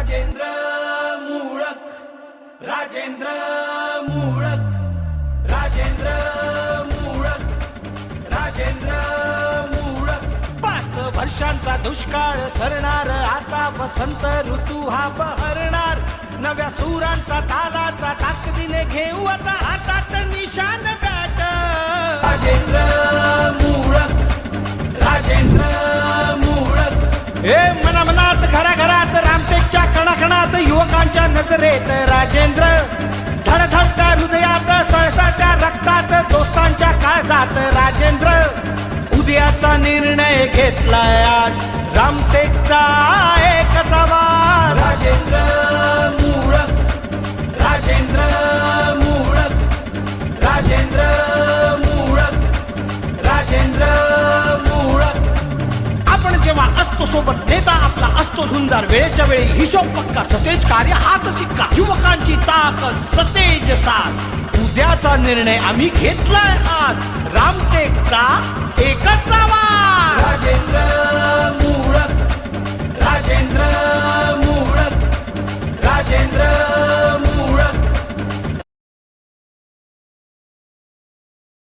राजेंद्र मूळक राजेंद्र मूळक राजेंद्र मूळक राजेंद्र मूळक. पाच वर्षांचा दुष्काळ सरणार आता वसंत ऋतू हा बहरणार. नव्या सुरांचा तालाचा ताकदीने घेऊ आता हातात निशान गाठ. राजेंद्र मूळक राजेंद्र मूळक. हे राजेंद्र उद्याचा निर्णय घेतलाय आज. रामटेकचा एकच आवाज. राजेंद्र मूळक राजेंद्र मूळक राजेंद्र मूळक राजेंद्र मूळक आपण जेव्हा असतो सोबत नेता आपला असतो झुंजार. वेळेच्या वेळी हिशोब पक्का सतेज कार्य हात शिक्का. युवकांची ताकद सतेज साथ. उद्याचा निर्णय आम्ही घेतलाय आज. रामटेकचा